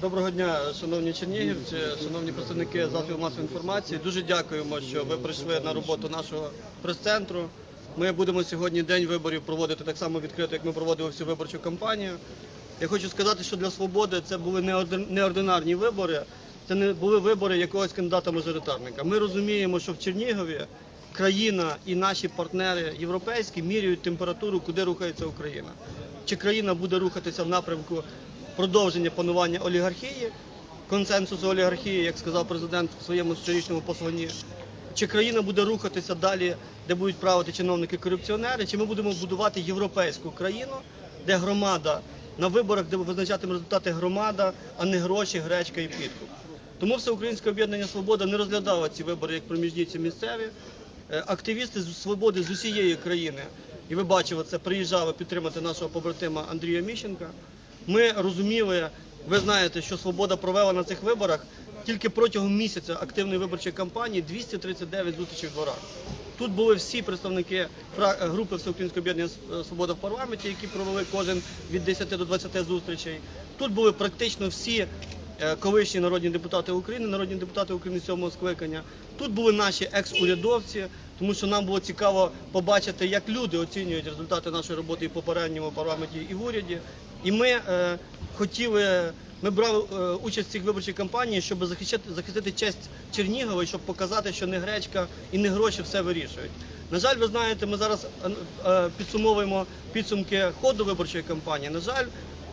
Доброго дня, шановні чернігівці, шановні представники засобів масової інформації. Дуже дякуємо, що ви прийшли на роботу нашого прес-центру. Ми будемо сьогодні день виборів проводити так само відкрито, як ми проводили всю виборчу кампанію. Я хочу сказати, що для свободи це були неординарні вибори. Це не були вибори якогось кандидата-мажоритарника. Ми розуміємо, що в Чернігові країна і наші партнери європейські міряють температуру, куди рухається Україна. Чи країна буде рухатися в напрямку продовження панування олігархії, консенсусу олігархії, як сказав президент в своєму щорічному посланні. Чи країна буде рухатися далі, де будуть правити чиновники-корупціонери, чи ми будемо будувати європейську країну, де громада на виборах, де визначатиме результати громада, а не гроші, гречка і підкуп. Тому Всеукраїнське об'єднання Свобода не розглядало ці вибори як проміжні ці місцеві. Е, Активісти з свободи з усієї країни, і ви бачили це, приїжджали підтримати нашого побратима Андрія Міщенка. Ми розуміли, ви знаєте, що свобода провела на цих виборах тільки протягом місяця активної виборчої кампанії 239 зустрічей в дворах. Тут були всі представники е, групи Всеукраїнського об'єднання Свобода в парламенті, які провели кожен від 10 до 20 зустрічей. Тут були практично всі е, колишні народні депутати України, народні депутати України сьомого скликання. Тут були наші екс-урядовці, тому що нам було цікаво побачити, як люди оцінюють результати нашої роботи і в попередньому парламенті, і в уряді. І ми е, хотіли, ми брали е, участь в цій виборчій кампанії, щоб захищати, захистити честь Чернігова щоб показати, що не гречка і не гроші все вирішують. На жаль, ви знаєте, ми зараз е, е, підсумовуємо підсумки ходу виборчої кампанії. На жаль,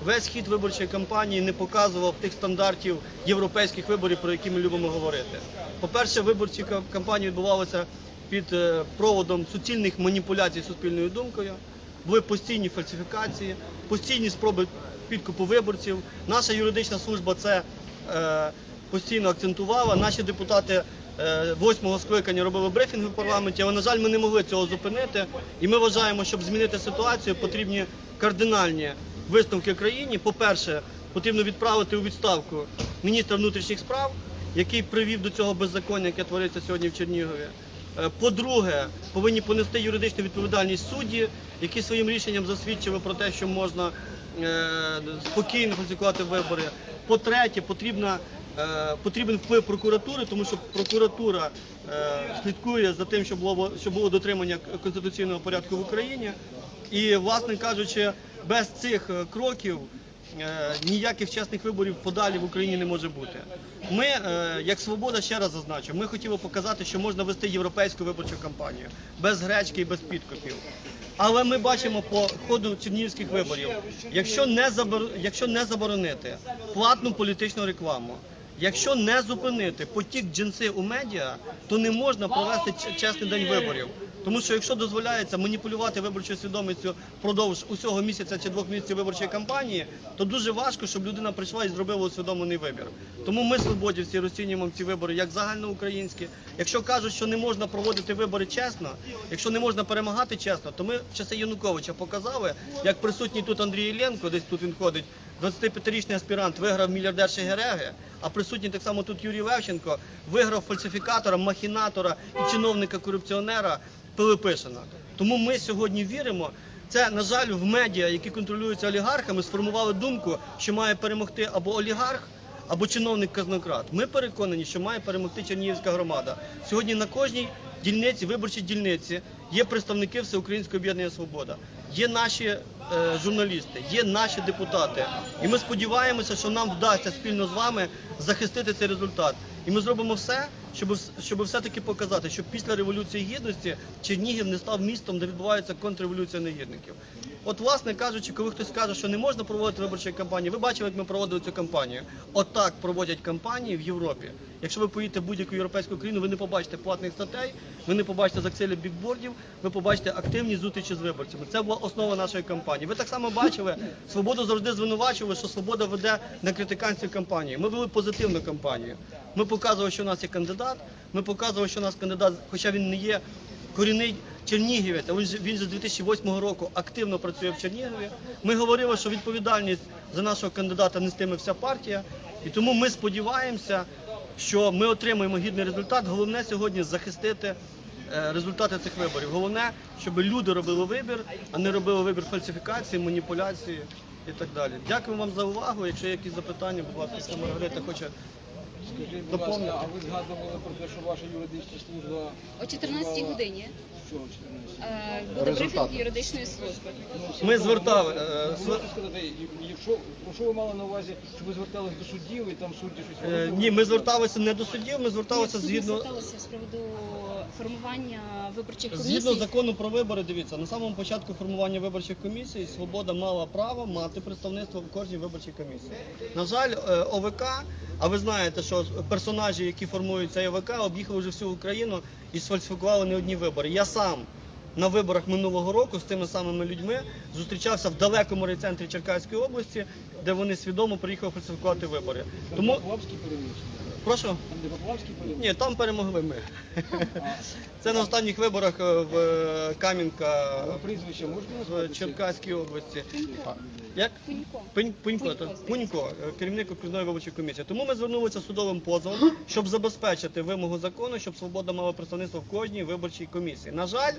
весь хід виборчої кампанії не показував тих стандартів європейських виборів, про які ми любимо говорити. По-перше, виборчі кампанії відбувалися під е, проводом суцільних маніпуляцій суспільною думкою. Були постійні фальсифікації, постійні спроби підкупу виборців. Наша юридична служба це е, постійно акцентувала. Наші депутати е, восьмого скликання робили брифінги в парламенті, але, на жаль, ми не могли цього зупинити. І ми вважаємо, щоб змінити ситуацію, потрібні кардинальні висновки країні. По-перше, потрібно відправити у відставку міністра внутрішніх справ, який привів до цього беззаконня, яке твориться сьогодні в Чернігові. Е, По-друге, повинні понести юридичну відповідальність судді, які своїм рішенням засвідчили про те, що можна е, спокійно фальсифікувати вибори. По-третє, потрібна, е, потрібен вплив прокуратури, тому що прокуратура слідкує за тим, щоб було, щоб було дотримання конституційного порядку в Україні. І, власне кажучи, без цих кроків ніяких чесних виборів подалі в Україні не може бути. Ми, е, як свобода, ще раз зазначу, ми хотіли показати, що можна вести європейську виборчу кампанію без гречки і без підкупів. Але ми бачимо по ходу чернігівських виборів, якщо не якщо не заборонити платну політичну рекламу. Якщо не зупинити потік джинси у медіа, то не можна провести чесний день виборів. Тому що якщо дозволяється маніпулювати виборчою свідомістю впродовж усього місяця чи двох місяців виборчої кампанії, то дуже важко, щоб людина прийшла і зробила усвідомлений вибір. Тому ми свободівці розцінюємо ці вибори як загальноукраїнські. Якщо кажуть, що не можна проводити вибори чесно, якщо не можна перемагати чесно, то ми в часи Януковича показали, як присутній тут Андрій Іллєнко, десь тут він ходить, 25-річний аспірант виграв мільярдер Шегереги, а присутній так само тут Юрій Левченко виграв фальсифікатора, махінатора і чиновника-корупціонера Пилипишина. Тому ми сьогодні віримо. Це, на жаль, в медіа, які контролюються олігархами, сформували думку, що має перемогти або олігарх, або чиновник-казнократ. Ми переконані, що має перемогти Чернігівська громада. Сьогодні на кожній дільниці, виборчій дільниці, є представники Всеукраїнського об'єднання Свобода, є наші е, журналісти, є наші депутати. І ми сподіваємося, що нам вдасться спільно з вами захистити цей результат. І ми зробимо все, щоб, щоб все-таки показати, що після Революції Гідності Чернігів не став містом, де відбувається контрреволюція негідників. От, власне кажучи, коли хтось каже, що не можна проводити виборчі кампанії, ви бачили, як ми проводили цю кампанію. Отак проводять кампанії в Європі. Якщо ви поїдете в будь-яку європейську країну, ви не побачите платних статей, ви не побачите закселі бікбордів, ви побачите активні зустрічі з виборцями. Це була основа нашої кампанії. Ви так само бачили, свободу завжди звинувачували, що свобода веде на критиканську кампанію. Ми вели позитивну кампанію. Ми показували, що у нас є кандидат. Ми показували, що у нас кандидат, хоча він не є корінний Чернігівець, він з 2008 року активно працює в Чернігові. Ми говорили, що відповідальність за нашого кандидата нестиме вся партія. І тому ми сподіваємося, що ми отримаємо гідний результат. Головне сьогодні захистити е, результати цих виборів. Головне, щоб люди робили вибір, а не робили вибір фальсифікації, маніпуляції і так далі. Дякую вам за увагу. Якщо є якісь запитання, будь ласка, якщо Маргарита хоче. Скажіть, будь ласка, а ви згадували про те, що ваша юридична служба О 14-й годині що о 14? е, буде брифінг юридичної служби. Ми звертали. е, Ви можете сказати, якщо про що ви мали на увазі, що ви звертались до суддів і там судді щось е. Ні, ми зверталися не до суддів, ми зверталися згідно. зверталося з приводу формування виборчих комісій. Згідно закону про вибори, дивіться, на самому початку формування виборчих комісій Свобода мала право мати представництво в кожній виборчій комісії. На жаль, е, ОВК, а ви знаєте, що персонажі, які формують цей ВК, об'їхали вже всю Україну і сфальсифікували не одні вибори. Я сам на виборах минулого року з тими самими людьми зустрічався в далекому райцентрі Черкаської області, де вони свідомо приїхали фальсифікувати вибори. Тому Хлопські переміг? Прошу. Там де? Ні, там перемогли ми. Це на останніх виборах е, в е, Кам'янка прізвище можна в? Черкаській області. Пунько. Як? Пунько, здається. Пунько, е, керівник окружної виборчої комісії. Тому ми звернулися судовим позовом, щоб забезпечити вимогу закону, щоб свобода мала представництво в кожній виборчій комісії. На жаль,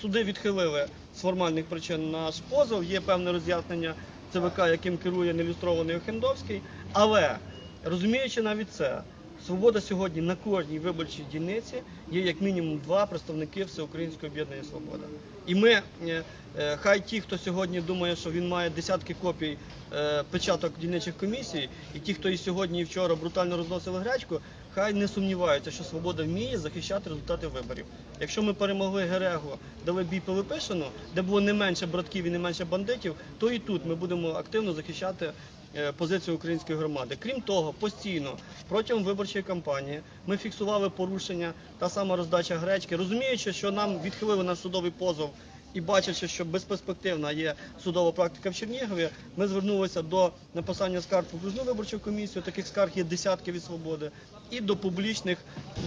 суди відхилили з формальних причин наш позов. Є певне роз'яснення ЦВК, яким керує неілюстрований Охендовський. Але розуміючи навіть це, свобода сьогодні на кожній виборчій дільниці є як мінімум два представники Всеукраїнського об'єднання Свобода. І ми, е, е, хай ті, хто сьогодні думає, що він має десятки копій е, печаток дільничих комісій, і ті, хто і сьогодні, і вчора брутально розносили гречку, хай не сумніваються, що свобода вміє захищати результати виборів. Якщо ми перемогли Герего, дали бій Пилипишину, де було не менше братків і не менше бандитів, то і тут ми будемо активно захищати позицію української громади. Крім того, постійно протягом виборчої кампанії ми фіксували порушення та сама роздача гречки, розуміючи, що нам відхилили наш судовий позов. І бачачи, що безперспективна є судова практика в Чернігові, ми звернулися до написання скарг в окружну виборчу комісію. Таких скарг є десятки від свободи, і до публічних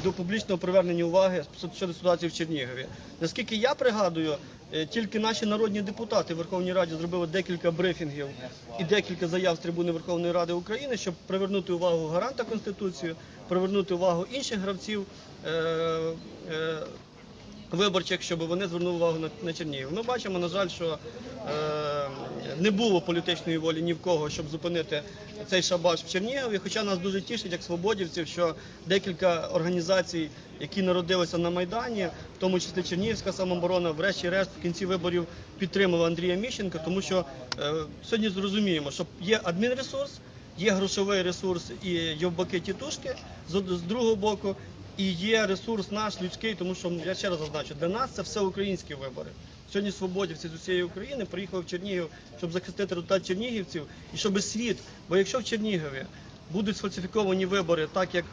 до публічного привернення уваги щодо ситуації в Чернігові. Наскільки я пригадую, е, тільки наші народні депутати в Верховній Раді зробили декілька брифінгів і декілька заяв з трибуни Верховної Ради України, щоб привернути увагу гаранта Конституції, привернути увагу інших гравців. Е, е, виборчих, щоб вони звернули увагу на, на Чернігів. Ми бачимо, на жаль, що е, не було політичної волі ні в кого, щоб зупинити цей шабаш в Чернігові. Хоча нас дуже тішить, як свободівців, що декілька організацій, які народилися на Майдані, в тому числі Чернігівська самооборона, врешті-решт в кінці виборів підтримала Андрія Міщенка, тому що е, сьогодні зрозуміємо, що є адмінресурс, є грошовий ресурс і йовбаки тітушки з другого боку, і є ресурс наш людський, тому що я ще раз зазначу, для нас це все українські вибори. Сьогодні свободівці з усієї України приїхали в Чернігів, щоб захистити результат чернігівців і щоб світ. Бо якщо в Чернігові будуть сфальсифіковані вибори, так як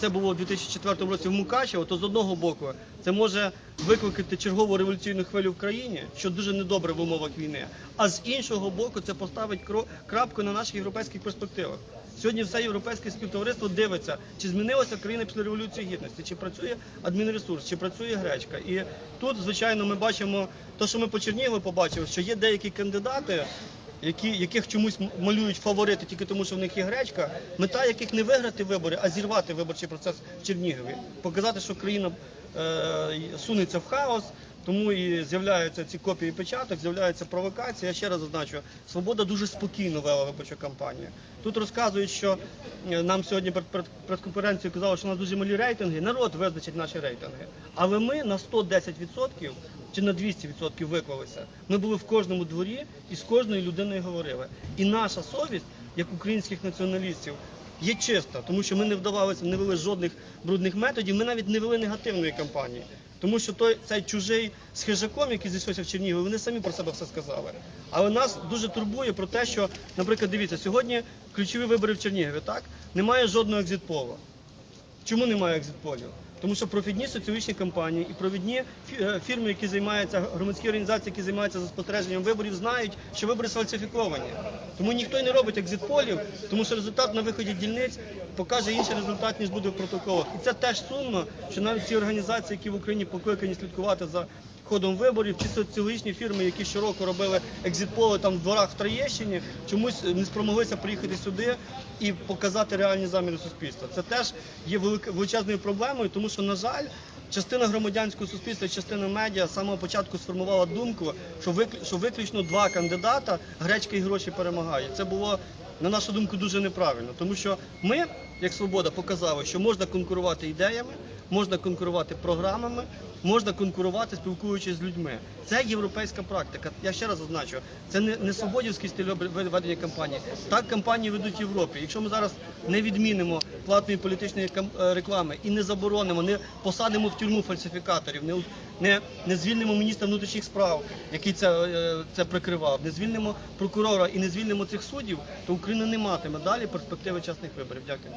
це було у 2004 році в Мукачево, то з одного боку це може викликати чергову революційну хвилю в країні, що дуже недобре в умовах війни. А з іншого боку, це поставить крапку на наших європейських перспективах. Сьогодні все європейське співтовариство дивиться, чи змінилася країна після революції гідності, чи працює адмінресурс, чи працює гречка. І тут, звичайно, ми бачимо те, що ми по Чернігову побачили, що є деякі кандидати, які, яких чомусь малюють фаворити тільки тому, що в них є гречка, мета яких не виграти вибори, а зірвати виборчий процес в Чернігові, показати, що країна е, сунеться в хаос. Тому і з'являються ці копії печаток, з'являються провокації. Я ще раз зазначу, свобода дуже спокійно вела виборчу кампанію. Тут розказують, що е, нам сьогодні перед, прес-конференцією казали, що у нас дуже малі рейтинги. Народ визначить наші рейтинги. Але ми на 110% чи на 200% виклалися. Ми були в кожному дворі і з кожною людиною говорили. І наша совість, як українських націоналістів, є чиста, тому що ми не вдавалися, не вели жодних брудних методів, ми навіть не вели негативної кампанії. Тому що той цей чужий з хижаком, який зійшовся в Чернігові, вони самі про себе все сказали. Але нас дуже турбує про те, що, наприклад, дивіться, сьогодні ключові вибори в Чернігові, так? Немає жодного екзитполу. Чому немає екзитполів? Тому що провідні соціологічні кампанії і провідні е, фірми, які займаються, громадські організації, які займаються спостереженням виборів, знають, що вибори сфальсифіковані. Тому ніхто не робить екзитполів, тому що результат на виході дільниць покаже інший результат, ніж буде в протоколах. І це теж сумно, що навіть ці організації, які в Україні покликані слідкувати за ходом виборів, чи соціологічні фірми, які щороку робили екзитполи там в дворах в Троєщині, чомусь не спромоглися приїхати сюди і показати реальні заміри суспільства. Це теж є величезною проблемою, тому що, на жаль, частина громадянського суспільства, частина медіа з самого початку сформувала думку, що що виключно два кандидата гречка і гроші перемагають. Це було на нашу думку дуже неправильно, тому що ми, як свобода, показали, що можна конкурувати ідеями, можна конкурувати програмами, можна конкурувати, спілкуючись з людьми. Це європейська практика. Я ще раз зазначу, це не, не свободівський стиль вед- ведення кампанії. Так кампанії ведуть в Європі. Якщо ми зараз не відмінимо платної політичної е, реклами і не заборонимо, не посадимо в тюрму фальсифікаторів, не, не, не звільнимо міністра внутрішніх справ, який це, е, це прикривав, не звільнимо прокурора і не звільнимо цих суддів, то Україна не матиме далі перспективи чесних виборів. Дякую.